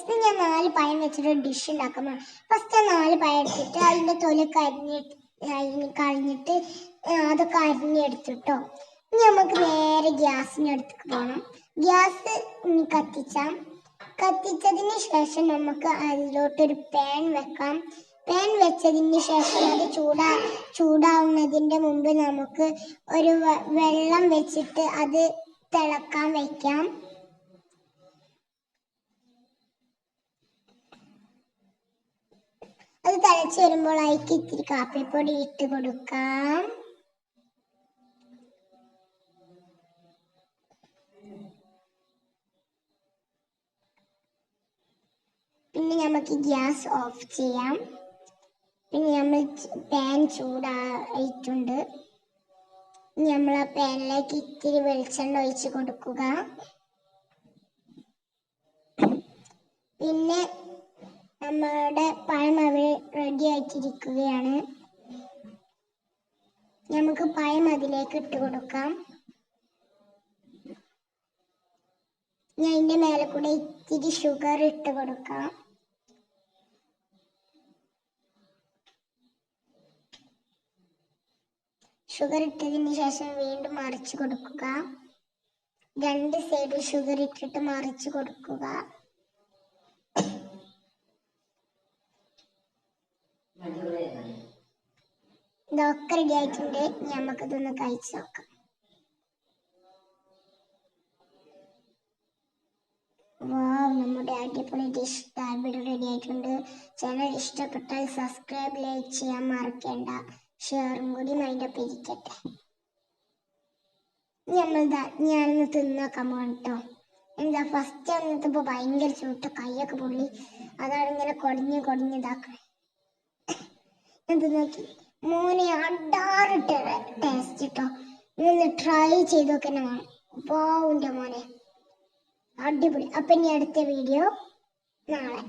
Guys ഞാൻ നാല് പയൻ വെച്ചിട്ട് ഡിഷ് ഉണ്ടാക്കാൻ ഫസ്റ്റ് നാല് പഴം എടുത്തിട്ട് അതിന്റെ തൊലൊക്കെ കരിഞ്ഞിട്ട് ആ, അതൊക്കെ അരിഞ്ഞെടുത്തിട്ടോ ഇനി നമുക്ക് നേരെ ഗ്യാസിനടുത്ത് പോകണം ഗ്യാസ് കത്തിച്ചാം. കത്തിച്ചതിന് ശേഷം നമുക്ക് അതിലോട്ടൊരു പാൻ വെക്കാം. പാൻ വെച്ചതിന് ശേഷം അത് ചൂടാ ചൂടാവുന്നതിന്റെ മുമ്പ് നമുക്ക് ഒരു വെള്ളം വെച്ചിട്ട് അത് തിളക്കാൻ വെക്കാം. തിളച്ച് വരുമ്പോൾ അതിക്ക് ഇത്തിരി കാപ്പിപ്പൊടി ഇട്ട് കൊടുക്കാം. പിന്നെ നമുക്ക് ഗ്യാസ് ഓഫ് ചെയ്യാം. പിന്നെ നമ്മൾ പാൻ ചൂടായിട്ടുണ്ട്. നമ്മൾ ആ പാനിലേക്ക് ഇത്തിരി വെളിച്ചെണ്ണ ഒഴിച്ച് കൊടുക്കുക. പിന്നെ നമ്മുടെ പഴം അവർ റെഡി ആയിട്ടിരിക്കുകയാണ്. നമുക്ക് പഴം അതിലേക്ക് ഇട്ട് കൊടുക്കാം. ഞാൻ അതിന്റെ മേലെ കൂടെ ഇത്തിരി ഷുഗർ ഇട്ട് കൊടുക്കാം. ഷുഗർ ഇട്ടതിന് ശേഷം വീണ്ടും മറിച്ച് കൊടുക്കുക. രണ്ട് സൈഡിൽ ഷുഗർ ഇട്ടിട്ട് മറിച്ച് കൊടുക്കുക. ഇതൊക്കെ റെഡി ആയിട്ടുണ്ട്. നമുക്കിതൊന്ന് കഴിച്ചു നോക്കാം. വാവ് നമ്മുടെ അടിപൊളി ഡിഷ് ഇവിടെ റെഡി ആയിട്ടുണ്ട്. ചാനൽ ഇഷ്ടപ്പെട്ടാൽ സബ്സ്ക്രൈബ് ലൈക്ക് ചെയ്യാൻ മറക്കേണ്ട. ഷെയറും കൂടി മൈൻഡപ്പ് ഇരിക്കട്ടെ. നമ്മളിതാ ഞാനൊന്ന് തിന്നോക്കാൻ പോകണം കേട്ടോ എന്താ ഫസ്റ്റ് വന്നപ്പോ ഭയങ്കര ചൂട്ട കൈയൊക്കെ പൊള്ളി. അതാണ് ഇങ്ങനെ കൊടിഞ്ഞ് കൊടിഞ്ഞ് ഇതാക്കണേ. ഇത് നോക്കി മോനെ അടാറിട്ട് ടേസ്റ്റ് കേട്ടോ ഒന്ന് ട്രൈ ചെയ്ത് നോക്കണം വേണം പാവുന്റെ മോനെ. അടിപൊളി. അപ്പൊ ഇനി അടുത്ത വീഡിയോ നാളെ.